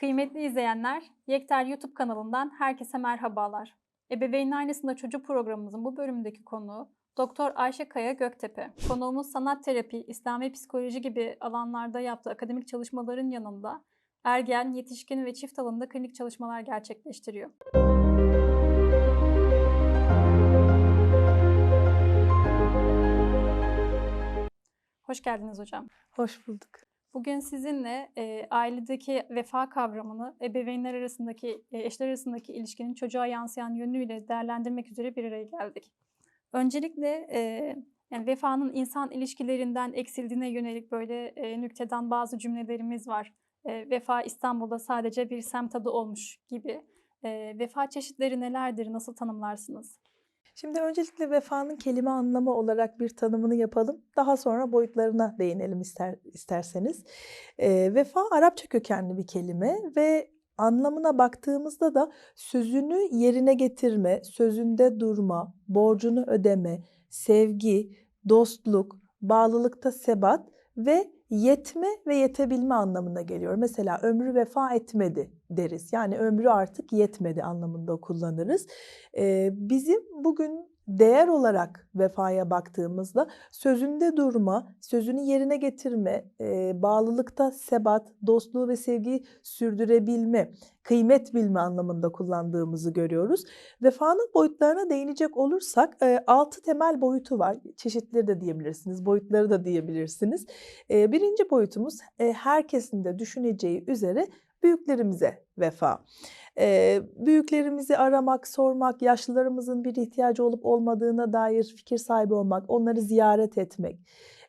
Kıymetli izleyenler, Yekter YouTube kanalından herkese merhabalar. Ebeveyn Aynasında Çocuk programımızın bu bölümündeki konuğu Doktor Ayşe Kaya Göktepe. Konuğumuz sanat terapi, İslami psikoloji gibi alanlarda yaptığı akademik çalışmaların yanında ergen, yetişkin ve çift alanında klinik çalışmalar gerçekleştiriyor. Hoş geldiniz hocam. Hoş bulduk. Bugün sizinle e, ailedeki vefa kavramını ebeveynler arasındaki, e, eşler arasındaki ilişkinin çocuğa yansıyan yönüyle değerlendirmek üzere bir araya geldik. Öncelikle e, yani vefanın insan ilişkilerinden eksildiğine yönelik böyle e, nükteden bazı cümlelerimiz var. E, vefa İstanbul'da sadece bir semt adı olmuş gibi. E, vefa çeşitleri nelerdir, nasıl tanımlarsınız? Şimdi öncelikle vefanın kelime anlamı olarak bir tanımını yapalım. Daha sonra boyutlarına değinelim ister, isterseniz. E, vefa Arapça kökenli bir kelime ve anlamına baktığımızda da sözünü yerine getirme, sözünde durma, borcunu ödeme, sevgi, dostluk, bağlılıkta sebat ve yetme ve yetebilme anlamına geliyor. Mesela ömrü vefa etmedi deriz. Yani ömrü artık yetmedi anlamında kullanırız. Bizim bugün değer olarak vefaya baktığımızda sözünde durma, sözünü yerine getirme, bağlılıkta sebat, dostluğu ve sevgiyi sürdürebilme, kıymet bilme anlamında kullandığımızı görüyoruz. Vefanın boyutlarına değinecek olursak e, altı temel boyutu var. Çeşitleri de diyebilirsiniz, boyutları da diyebilirsiniz. Birinci boyutumuz e, herkesin de düşüneceği üzere büyüklerimize vefa. Ee, büyüklerimizi aramak, sormak, yaşlılarımızın bir ihtiyacı olup olmadığına dair fikir sahibi olmak, onları ziyaret etmek.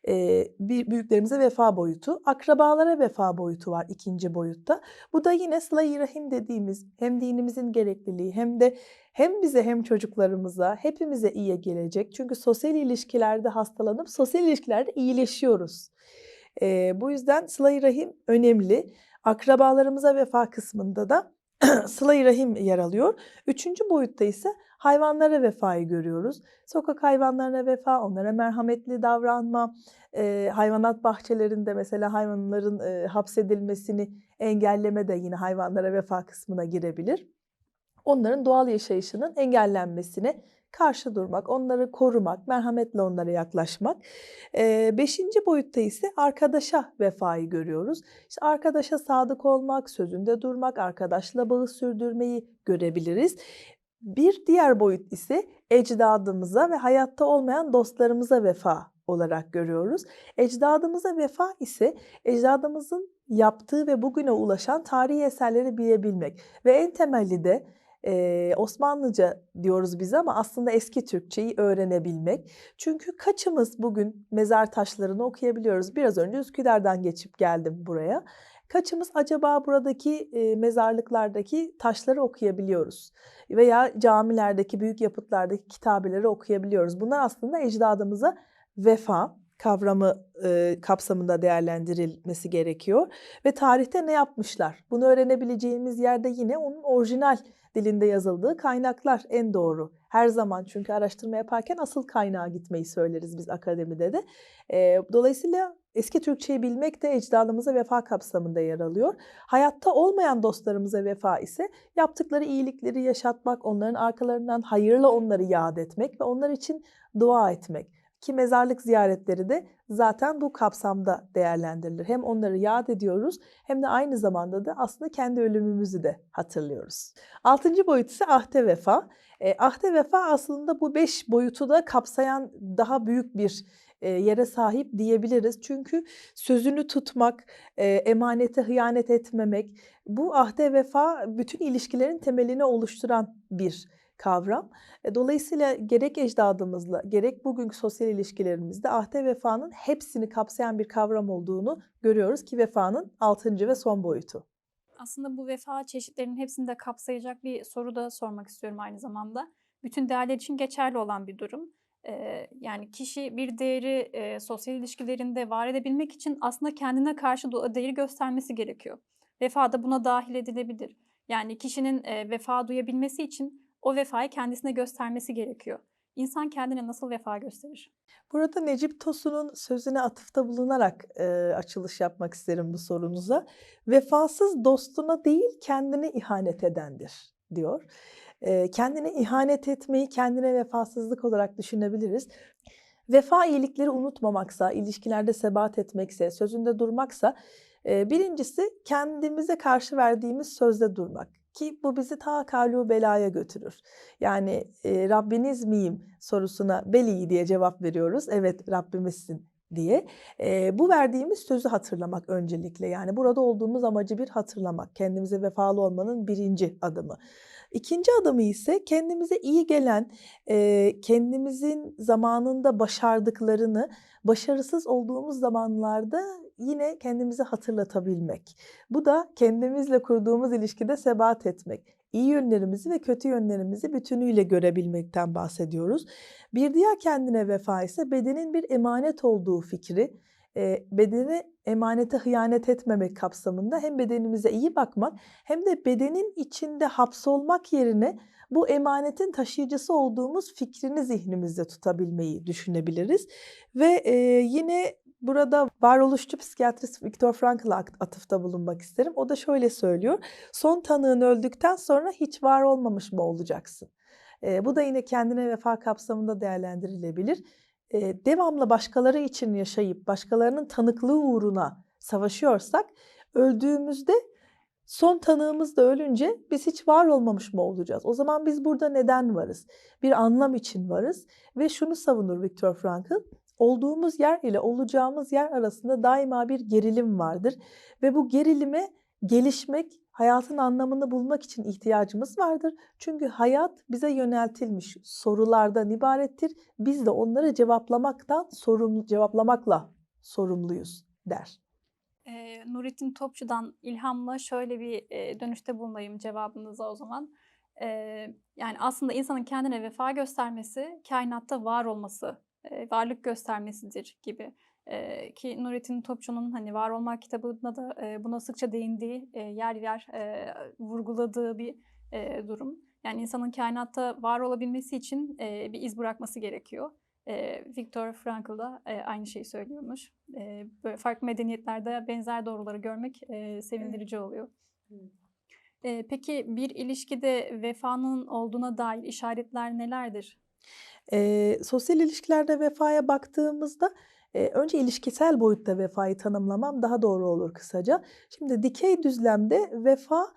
Ee, bir büyüklerimize vefa boyutu, akrabalara vefa boyutu var ikinci boyutta. Bu da yine sıla-i rahim dediğimiz hem dinimizin gerekliliği hem de hem bize hem çocuklarımıza hepimize iyi gelecek. Çünkü sosyal ilişkilerde hastalanıp sosyal ilişkilerde iyileşiyoruz. Ee, bu yüzden sıla-i rahim önemli. Akrabalarımıza vefa kısmında da sıla-i rahim yer alıyor. Üçüncü boyutta ise hayvanlara vefayı görüyoruz. Sokak hayvanlarına vefa, onlara merhametli davranma, e, hayvanat bahçelerinde mesela hayvanların e, hapsedilmesini engelleme de yine hayvanlara vefa kısmına girebilir. Onların doğal yaşayışının engellenmesine karşı durmak, onları korumak, merhametle onlara yaklaşmak. Ee, beşinci boyutta ise arkadaşa vefayı görüyoruz. İşte arkadaşa sadık olmak, sözünde durmak, arkadaşla bağı sürdürmeyi görebiliriz. Bir diğer boyut ise ecdadımıza ve hayatta olmayan dostlarımıza vefa olarak görüyoruz. Ecdadımıza vefa ise ecdadımızın yaptığı ve bugüne ulaşan tarihi eserleri bilebilmek ve en temelli de ee, Osmanlıca diyoruz biz ama aslında eski Türkçeyi öğrenebilmek. Çünkü kaçımız bugün mezar taşlarını okuyabiliyoruz. Biraz önce Üsküdar'dan geçip geldim buraya. Kaçımız acaba buradaki e, mezarlıklardaki taşları okuyabiliyoruz? Veya camilerdeki, büyük yapıtlardaki kitabeleri okuyabiliyoruz. Bunlar aslında ecdadımıza vefa, kavramı e, kapsamında değerlendirilmesi gerekiyor. Ve tarihte ne yapmışlar? Bunu öğrenebileceğimiz yerde yine onun orijinal dilinde yazıldığı kaynaklar en doğru. Her zaman çünkü araştırma yaparken asıl kaynağa gitmeyi söyleriz biz akademide de. E, dolayısıyla eski Türkçeyi bilmek de ecdadımıza vefa kapsamında yer alıyor. Hayatta olmayan dostlarımıza vefa ise yaptıkları iyilikleri yaşatmak, onların arkalarından hayırla onları yad etmek ve onlar için dua etmek. Ki mezarlık ziyaretleri de zaten bu kapsamda değerlendirilir. Hem onları yad ediyoruz hem de aynı zamanda da aslında kendi ölümümüzü de hatırlıyoruz. Altıncı boyut ise ahde vefa. E, ahde vefa aslında bu beş boyutu da kapsayan daha büyük bir e, yere sahip diyebiliriz. Çünkü sözünü tutmak, e, emanete hıyanet etmemek, bu ahde vefa bütün ilişkilerin temelini oluşturan bir kavram. E, dolayısıyla gerek ecdadımızla gerek bugünkü sosyal ilişkilerimizde ahde vefanın hepsini kapsayan bir kavram olduğunu görüyoruz ki vefanın altıncı ve son boyutu. Aslında bu vefa çeşitlerinin hepsini de kapsayacak bir soru da sormak istiyorum aynı zamanda. Bütün değerler için geçerli olan bir durum. Ee, yani kişi bir değeri e, sosyal ilişkilerinde var edebilmek için aslında kendine karşı o değeri göstermesi gerekiyor. Vefa da buna dahil edilebilir. Yani kişinin e, vefa duyabilmesi için o vefayı kendisine göstermesi gerekiyor. İnsan kendine nasıl vefa gösterir? Burada Necip Tosun'un sözüne atıfta bulunarak e, açılış yapmak isterim bu sorunuza. Vefasız dostuna değil kendine ihanet edendir diyor. E, kendine ihanet etmeyi kendine vefasızlık olarak düşünebiliriz. Vefa iyilikleri unutmamaksa, ilişkilerde sebat etmekse, sözünde durmaksa e, birincisi kendimize karşı verdiğimiz sözde durmak. Ki bu bizi ta kalu belaya götürür. Yani e, Rabbiniz miyim sorusuna beli diye cevap veriyoruz. Evet Rabbimizsin diye. E, bu verdiğimiz sözü hatırlamak öncelikle. Yani burada olduğumuz amacı bir hatırlamak. Kendimize vefalı olmanın birinci adımı. İkinci adımı ise kendimize iyi gelen, e, kendimizin zamanında başardıklarını başarısız olduğumuz zamanlarda yine kendimize hatırlatabilmek. Bu da kendimizle kurduğumuz ilişkide sebat etmek. İyi yönlerimizi ve kötü yönlerimizi bütünüyle görebilmekten bahsediyoruz. Bir diğer kendine vefa ise bedenin bir emanet olduğu fikri, e, bedene emanete hıyanet etmemek kapsamında hem bedenimize iyi bakmak hem de bedenin içinde hapsolmak yerine bu emanetin taşıyıcısı olduğumuz fikrini zihnimizde tutabilmeyi düşünebiliriz. Ve e, yine burada varoluşçu psikiyatrist Viktor Frankl'a atıfta bulunmak isterim. O da şöyle söylüyor. Son tanığın öldükten sonra hiç var olmamış mı olacaksın? E, bu da yine kendine vefa kapsamında değerlendirilebilir. E, devamlı başkaları için yaşayıp başkalarının tanıklığı uğruna savaşıyorsak öldüğümüzde son tanığımız da ölünce biz hiç var olmamış mı olacağız? O zaman biz burada neden varız? Bir anlam için varız ve şunu savunur Viktor Frankl. Olduğumuz yer ile olacağımız yer arasında daima bir gerilim vardır ve bu gerilime gelişmek, hayatın anlamını bulmak için ihtiyacımız vardır. Çünkü hayat bize yöneltilmiş sorulardan ibarettir. Biz de onları cevaplamaktan sorumlu cevaplamakla sorumluyuz der. E, Nurettin Topçu'dan ilhamla şöyle bir e, dönüşte bulunayım cevabınıza o zaman. E, yani aslında insanın kendine vefa göstermesi, kainatta var olması, varlık göstermesidir gibi. E, ki Nurettin Topçu'nun hani Var Olmak kitabında da e, buna sıkça değindiği, e, yer yer e, vurguladığı bir e, durum. Yani insanın kainatta var olabilmesi için e, bir iz bırakması gerekiyor. E, Viktor Frankl da e, aynı şeyi söylüyormuş. E, böyle farklı medeniyetlerde benzer doğruları görmek e, sevindirici oluyor. E, peki bir ilişkide vefanın olduğuna dair işaretler nelerdir? E, sosyal ilişkilerde vefaya baktığımızda e, önce ilişkisel boyutta vefayı tanımlamam daha doğru olur kısaca. Şimdi dikey düzlemde vefa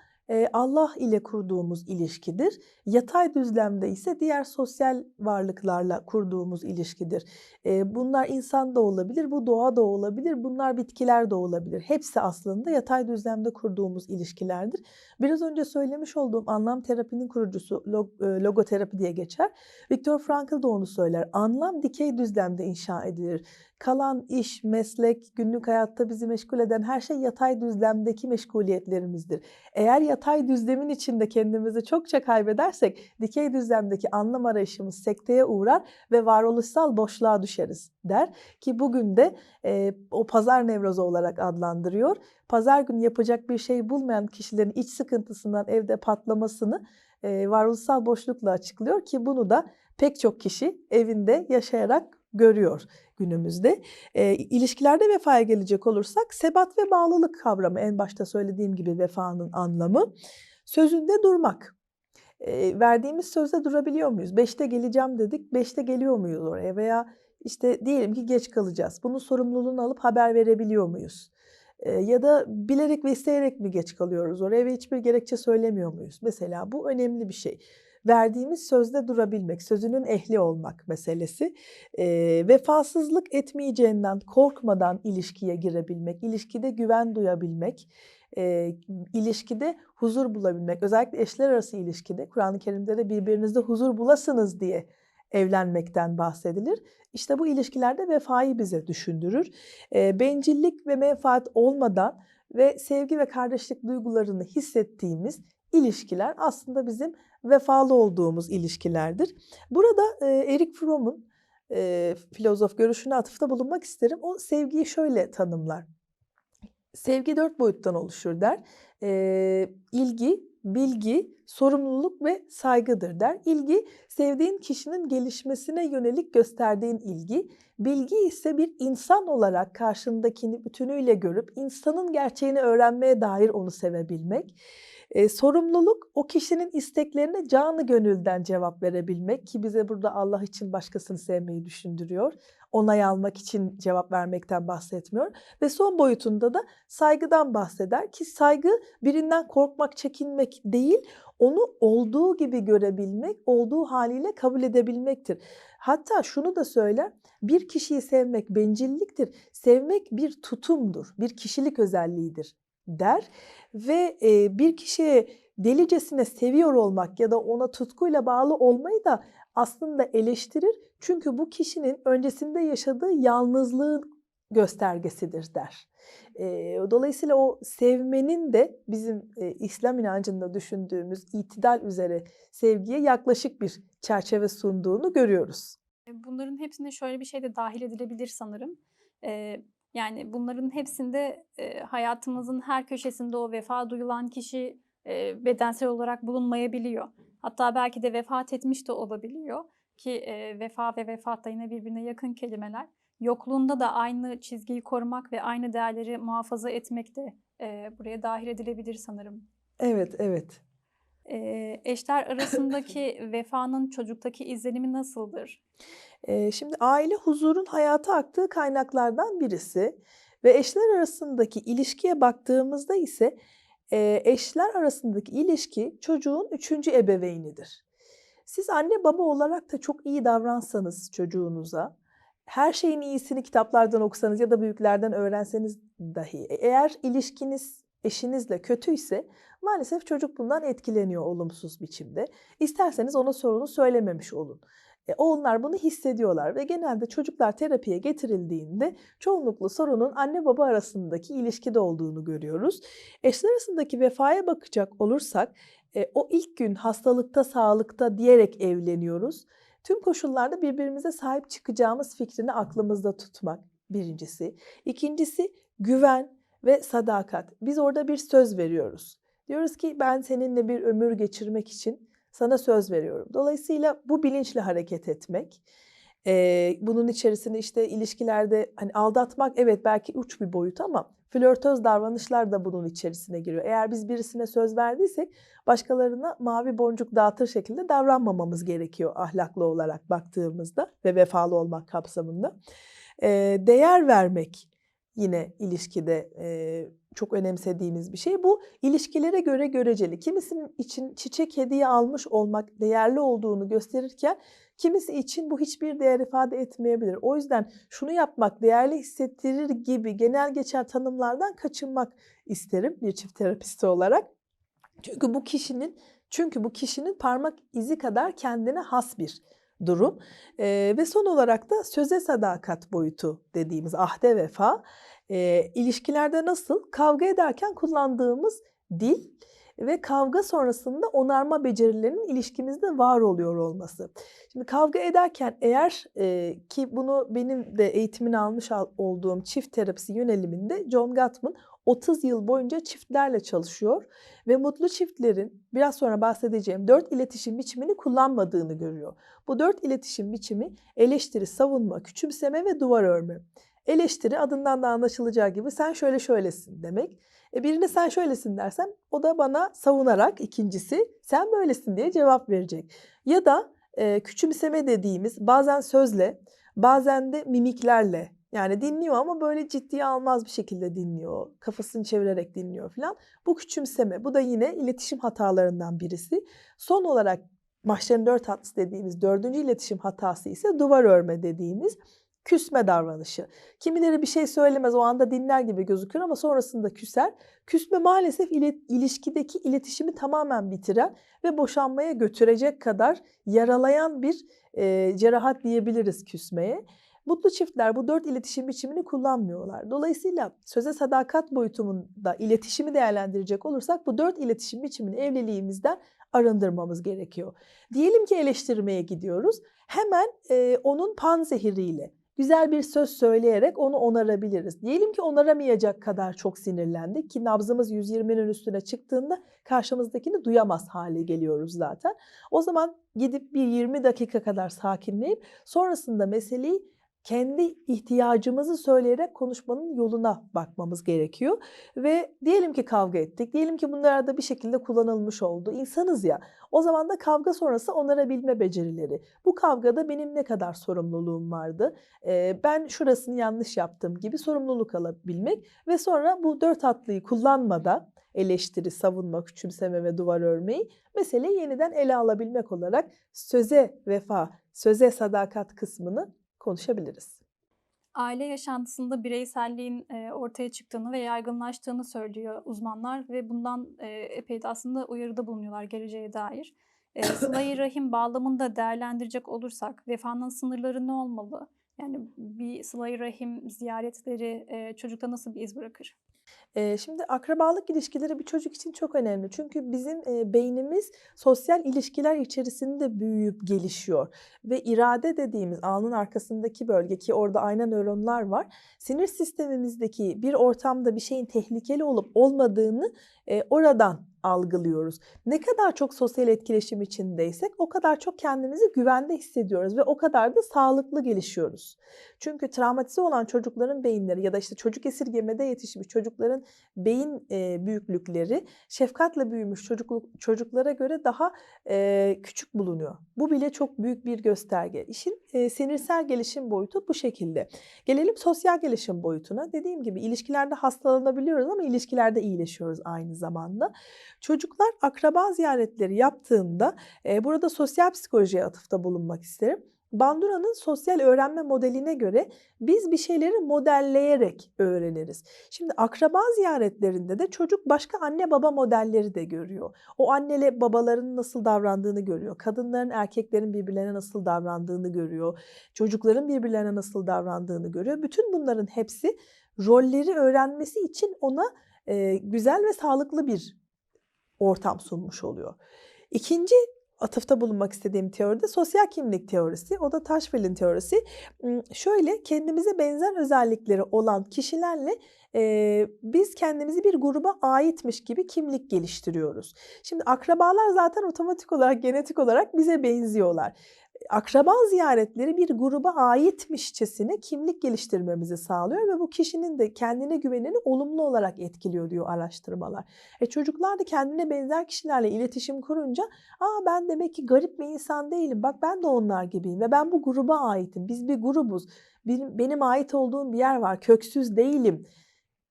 Allah ile kurduğumuz ilişkidir. Yatay düzlemde ise diğer sosyal varlıklarla kurduğumuz ilişkidir. Bunlar insan da olabilir, bu doğa da olabilir, bunlar bitkiler de olabilir. Hepsi aslında yatay düzlemde kurduğumuz ilişkilerdir. Biraz önce söylemiş olduğum anlam terapinin kurucusu log, logoterapi diye geçer. Viktor Frankl da onu söyler. Anlam dikey düzlemde inşa edilir. Kalan iş, meslek, günlük hayatta bizi meşgul eden her şey yatay düzlemdeki meşguliyetlerimizdir. Eğer yatay düzlemin içinde kendimizi çokça kaybedersek dikey düzlemdeki anlam arayışımız sekteye uğrar ve varoluşsal boşluğa düşeriz der. Ki bugün de e, o pazar nevrozu olarak adlandırıyor. Pazar günü yapacak bir şey bulmayan kişilerin iç sıkıntısından evde patlamasını e, varoluşsal boşlukla açıklıyor ki bunu da pek çok kişi evinde yaşayarak görüyor günümüzde. E, ilişkilerde vefaya gelecek olursak sebat ve bağlılık kavramı en başta söylediğim gibi vefanın anlamı. Sözünde durmak. E, verdiğimiz sözde durabiliyor muyuz? Beşte geleceğim dedik, beşte geliyor muyuz oraya? Veya işte diyelim ki geç kalacağız. Bunun sorumluluğunu alıp haber verebiliyor muyuz? E, ya da bilerek ve isteyerek mi geç kalıyoruz oraya ve hiçbir gerekçe söylemiyor muyuz? Mesela bu önemli bir şey verdiğimiz sözde durabilmek, sözünün ehli olmak meselesi. E, vefasızlık etmeyeceğinden korkmadan ilişkiye girebilmek, ilişkide güven duyabilmek, e, ilişkide huzur bulabilmek. Özellikle eşler arası ilişkide Kur'an-ı Kerim'de de birbirinizde huzur bulasınız diye evlenmekten bahsedilir. İşte bu ilişkilerde vefayı bize düşündürür. E, bencillik ve menfaat olmadan ve sevgi ve kardeşlik duygularını hissettiğimiz ilişkiler aslında bizim vefalı olduğumuz ilişkilerdir. Burada e, Erik Fromm'un e, filozof görüşüne atıfta bulunmak isterim. O sevgiyi şöyle tanımlar. Sevgi dört boyuttan oluşur der. E, ilgi, bilgi, sorumluluk ve saygıdır der. İlgi, sevdiğin kişinin gelişmesine yönelik gösterdiğin ilgi. Bilgi ise bir insan olarak karşındakini bütünüyle görüp insanın gerçeğini öğrenmeye dair onu sevebilmek. E, sorumluluk o kişinin isteklerine canı gönülden cevap verebilmek ki bize burada Allah için başkasını sevmeyi düşündürüyor. Onay almak için cevap vermekten bahsetmiyor. Ve son boyutunda da saygıdan bahseder ki saygı birinden korkmak, çekinmek değil, onu olduğu gibi görebilmek, olduğu haliyle kabul edebilmektir. Hatta şunu da söyler, bir kişiyi sevmek bencilliktir. Sevmek bir tutumdur, bir kişilik özelliğidir der ve e, bir kişiye delicesine seviyor olmak ya da ona tutkuyla bağlı olmayı da aslında eleştirir. Çünkü bu kişinin öncesinde yaşadığı yalnızlığın göstergesidir der. E, dolayısıyla o sevmenin de bizim e, İslam inancında düşündüğümüz itidal üzere sevgiye yaklaşık bir çerçeve sunduğunu görüyoruz. Bunların hepsine şöyle bir şey de dahil edilebilir sanırım. Ee, yani bunların hepsinde e, hayatımızın her köşesinde o vefa duyulan kişi e, bedensel olarak bulunmayabiliyor. Hatta belki de vefat etmiş de olabiliyor ki e, vefa ve vefat da yine birbirine yakın kelimeler. Yokluğunda da aynı çizgiyi korumak ve aynı değerleri muhafaza etmek de e, buraya dahil edilebilir sanırım. Evet, evet. E, eşler arasındaki vefanın çocuktaki izlenimi nasıldır? Ee, Şimdi aile huzurun hayata aktığı kaynaklardan birisi ve eşler arasındaki ilişkiye baktığımızda ise e, eşler arasındaki ilişki çocuğun üçüncü ebeveynidir. Siz anne baba olarak da çok iyi davransanız çocuğunuza, her şeyin iyisini kitaplardan okusanız ya da büyüklerden öğrenseniz dahi e, eğer ilişkiniz eşinizle kötüyse maalesef çocuk bundan etkileniyor olumsuz biçimde. İsterseniz ona sorunu söylememiş olun. E, onlar bunu hissediyorlar ve genelde çocuklar terapiye getirildiğinde çoğunlukla sorunun anne baba arasındaki ilişkide olduğunu görüyoruz. Eşler arasındaki vefaya bakacak olursak e, o ilk gün hastalıkta, sağlıkta diyerek evleniyoruz. Tüm koşullarda birbirimize sahip çıkacağımız fikrini aklımızda tutmak birincisi. İkincisi güven ve sadakat. Biz orada bir söz veriyoruz. Diyoruz ki ben seninle bir ömür geçirmek için sana söz veriyorum. Dolayısıyla bu bilinçle hareket etmek. Ee, bunun içerisinde işte ilişkilerde hani aldatmak evet belki uç bir boyut ama flörtöz davranışlar da bunun içerisine giriyor. Eğer biz birisine söz verdiysek başkalarına mavi boncuk dağıtır şekilde davranmamamız gerekiyor ahlaklı olarak baktığımızda ve vefalı olmak kapsamında. Ee, değer vermek yine ilişkide e, çok önemsediğimiz bir şey. Bu ilişkilere göre göreceli. Kimisinin için çiçek hediye almış olmak değerli olduğunu gösterirken kimisi için bu hiçbir değer ifade etmeyebilir. O yüzden şunu yapmak değerli hissettirir gibi genel geçer tanımlardan kaçınmak isterim bir çift terapisti olarak. Çünkü bu kişinin çünkü bu kişinin parmak izi kadar kendine has bir durum. Ee, ve son olarak da söze sadakat boyutu dediğimiz ahde vefa. Ee, ilişkilerde nasıl? Kavga ederken kullandığımız dil ve kavga sonrasında onarma becerilerinin ilişkimizde var oluyor olması. Şimdi kavga ederken eğer e, ki bunu benim de eğitimini almış al- olduğum çift terapisi yöneliminde John Gottman 30 yıl boyunca çiftlerle çalışıyor ve mutlu çiftlerin biraz sonra bahsedeceğim dört iletişim biçimini kullanmadığını görüyor. Bu dört iletişim biçimi eleştiri, savunma, küçümseme ve duvar örme. Eleştiri adından da anlaşılacağı gibi sen şöyle şöylesin demek. E birine sen şöylesin dersem o da bana savunarak ikincisi sen böylesin diye cevap verecek. Ya da e, küçümseme dediğimiz bazen sözle bazen de mimiklerle yani dinliyor ama böyle ciddiye almaz bir şekilde dinliyor. Kafasını çevirerek dinliyor falan. Bu küçümseme. Bu da yine iletişim hatalarından birisi. Son olarak Mahşer'in dört hatası dediğimiz dördüncü iletişim hatası ise duvar örme dediğimiz küsme davranışı. Kimileri bir şey söylemez o anda dinler gibi gözükür ama sonrasında küser. Küsme maalesef ilişkideki iletişimi tamamen bitiren ve boşanmaya götürecek kadar yaralayan bir e, cerahat diyebiliriz küsmeye. Mutlu çiftler bu dört iletişim biçimini kullanmıyorlar. Dolayısıyla söze sadakat boyutumunda iletişimi değerlendirecek olursak bu dört iletişim biçimini evliliğimizden arındırmamız gerekiyor. Diyelim ki eleştirmeye gidiyoruz. Hemen e, onun pan zehiriyle güzel bir söz söyleyerek onu onarabiliriz. Diyelim ki onaramayacak kadar çok sinirlendik ki nabzımız 120'nin üstüne çıktığında karşımızdakini duyamaz hale geliyoruz zaten. O zaman gidip bir 20 dakika kadar sakinleyip sonrasında meseleyi kendi ihtiyacımızı söyleyerek konuşmanın yoluna bakmamız gerekiyor. Ve diyelim ki kavga ettik. Diyelim ki bunlar da bir şekilde kullanılmış oldu. İnsanız ya. O zaman da kavga sonrası onarabilme becerileri. Bu kavgada benim ne kadar sorumluluğum vardı? Ee, ben şurasını yanlış yaptım gibi sorumluluk alabilmek ve sonra bu dört atlıyı kullanmadan eleştiri, savunma, küçümseme ve duvar örmeyi meseleyi yeniden ele alabilmek olarak söze vefa, söze sadakat kısmını konuşabiliriz. Aile yaşantısında bireyselliğin e, ortaya çıktığını ve yaygınlaştığını söylüyor uzmanlar ve bundan e, epey de aslında uyarıda bulunuyorlar geleceğe dair. E, Sıla-i Rahim bağlamında değerlendirecek olursak vefanın sınırları ne olmalı? Yani bir Sıla-i Rahim ziyaretleri çocukta nasıl bir iz bırakır? Şimdi akrabalık ilişkileri bir çocuk için çok önemli. Çünkü bizim, beynimiz sosyal ilişkiler içerisinde büyüyüp gelişiyor ve irade dediğimiz alnın arkasındaki bölge ki orada ayna nöronlar var. Sinir sistemimizdeki bir ortamda bir şeyin tehlikeli olup olmadığını, oradan algılıyoruz. Ne kadar çok sosyal etkileşim içindeysek o kadar çok kendimizi güvende hissediyoruz ve o kadar da sağlıklı gelişiyoruz. Çünkü travmatize olan çocukların beyinleri ya da işte çocuk esirgemede yetişmiş çocukların beyin eee, büyüklükleri şefkatle büyümüş çocukluk çocuklara göre daha eee, küçük bulunuyor. Bu bile çok büyük bir gösterge. İşin eee, sinirsel gelişim boyutu bu şekilde. Gelelim sosyal gelişim boyutuna. Dediğim gibi ilişkilerde hastalanabiliyoruz ama ilişkilerde iyileşiyoruz aynı zamanda. Çocuklar akraba ziyaretleri yaptığında eee, burada sosyal psikolojiye atıfta bulunmak isterim. Bandura'nın sosyal öğrenme modeline göre biz bir şeyleri modelleyerek öğreniriz. Şimdi akraba ziyaretlerinde de çocuk başka anne baba modelleri de görüyor. O annele babaların nasıl davrandığını görüyor. Kadınların erkeklerin birbirlerine nasıl davrandığını görüyor. Çocukların birbirlerine nasıl davrandığını görüyor. Bütün bunların hepsi rolleri öğrenmesi için ona eee, güzel ve sağlıklı bir ortam sunmuş oluyor. İkinci atıfta bulunmak istediğim teori de sosyal kimlik teorisi. O da Taşfel'in teorisi. Imm, şöyle kendimize benzer özellikleri olan kişilerle eee, biz kendimizi bir gruba aitmiş gibi kimlik geliştiriyoruz. Şimdi akrabalar zaten otomatik olarak, genetik olarak bize benziyorlar. Akraba ziyaretleri bir gruba aitmişçesine kimlik geliştirmemizi sağlıyor ve bu kişinin de kendine güvenini olumlu olarak etkiliyor diyor araştırmalar. E çocuklar da kendine benzer kişilerle iletişim kurunca "A, ben demek ki garip bir insan değilim. Bak ben de onlar gibiyim ve ben bu gruba aitim. Biz bir grubuz. Benim benim ait olduğum bir yer var. Köksüz değilim."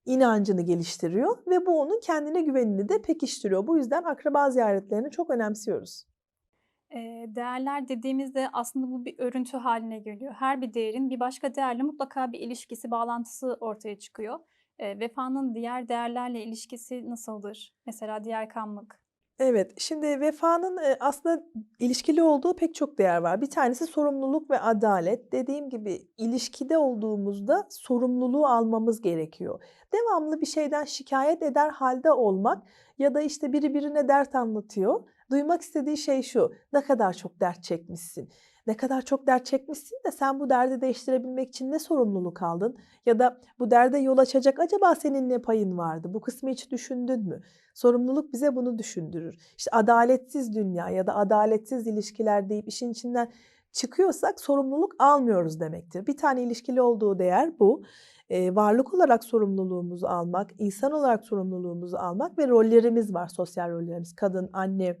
inancını geliştiriyor ve bu onun kendine güvenini de pekiştiriyor. Bu yüzden akraba ziyaretlerini çok önemsiyoruz. Değerler dediğimizde aslında bu bir örüntü haline geliyor. Her bir değerin bir başka değerle mutlaka bir ilişkisi, bağlantısı ortaya çıkıyor. Vefanın diğer değerlerle ilişkisi nasıldır? Mesela diğer kamlık. Evet, şimdi vefanın, aslında ilişkili olduğu pek çok değer var. Bir tanesi sorumluluk ve adalet. Dediğim gibi ilişkide olduğumuzda sorumluluğu almamız gerekiyor. Devamlı bir şeyden şikayet eder halde olmak ya da işte biri birine dert anlatıyor. Duymak istediği şey şu: "Ne kadar çok dert çekmişsin. Ne kadar çok dert çekmişsin de sen bu derdi değiştirebilmek için ne sorumluluk aldın? Ya da bu derde yol açacak acaba senin ne payın vardı? Bu kısmı hiç düşündün mü?" Sorumluluk bize bunu düşündürür. İşte adaletsiz dünya ya da adaletsiz ilişkiler deyip işin içinden çıkıyorsak sorumluluk almıyoruz demektir. Bir tane ilişkili olduğu değer bu. Eee, varlık olarak sorumluluğumuzu almak, insan olarak sorumluluğumuzu almak ve rollerimiz var, sosyal rollerimiz. Kadın, anne,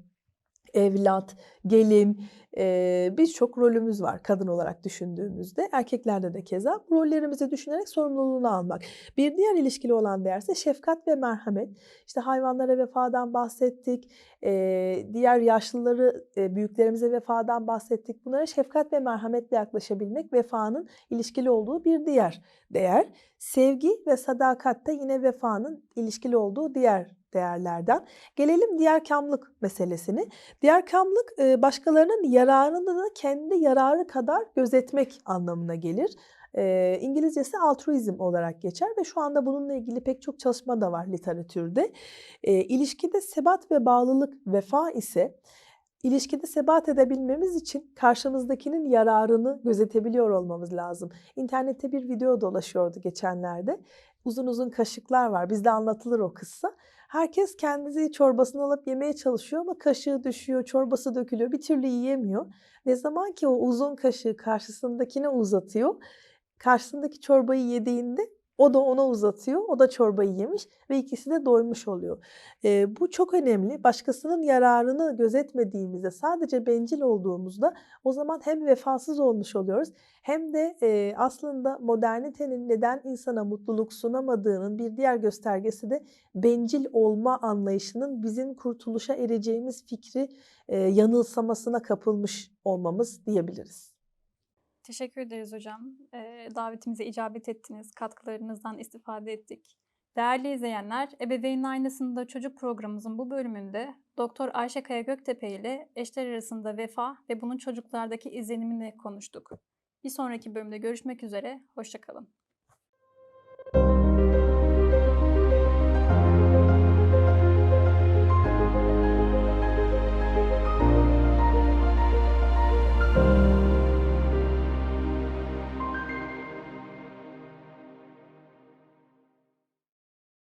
evlat, gelin, eee, birçok rolümüz var kadın olarak düşündüğümüzde. Erkeklerde de keza. Bu rollerimizi düşünerek sorumluluğunu almak. Bir diğer ilişkili olan değerse şefkat ve merhamet. İşte hayvanlara vefadan bahsettik. Eee, diğer yaşlıları, eee, büyüklerimize vefadan bahsettik. Bunlara şefkat ve merhametle yaklaşabilmek vefanın ilişkili olduğu bir diğer değer. Sevgi ve sadakat de yine vefanın ilişkili olduğu diğer değerlerden. Gelelim diyarkâmlık meselesine. Diyarkâmlık, eee, başkalarının yararını da kendi yararı kadar gözetmek anlamına gelir. İngilizcesi altruizm olarak geçer ve şu anda bununla ilgili pek çok çalışma da var literatürde. Eee, ilişkide sebat ve bağlılık, vefa ise İlişkide sebat edebilmemiz için karşımızdakinin yararını gözetebiliyor olmamız lazım. İnternette bir video dolaşıyordu geçenlerde. Uzun uzun kaşıklar var. Bizde anlatılır o kıssa. Herkes kendisi çorbasını alıp yemeye çalışıyor ama kaşığı düşüyor, çorbası dökülüyor. Bir türlü yiyemiyor. Ne zaman ki o uzun kaşığı karşısındakine uzatıyor, karşısındaki çorbayı yediğinde o da ona uzatıyor, o da çorbayı yemiş ve ikisi de doymuş oluyor. Eee, bu çok önemli. Başkasının yararını gözetmediğimizde, sadece bencil olduğumuzda o zaman hem vefasız olmuş oluyoruz hem de eee, aslında modernitenin neden insana mutluluk sunamadığının bir diğer göstergesi de bencil olma anlayışının bizim kurtuluşa ereceğimiz fikri eee, yanılsamasına kapılmış olmamız diyebiliriz. Teşekkür ederiz hocam. Davetimize icabet ettiniz. Katkılarınızdan istifade ettik. Değerli izleyenler, Ebeveyn Aynası'nda çocuk programımızın bu bölümünde Doktor Ayşe Kaya Göktepe ile eşler arasında vefa ve bunun çocuklardaki izlenimini konuştuk. Bir sonraki bölümde görüşmek üzere, hoşçakalın.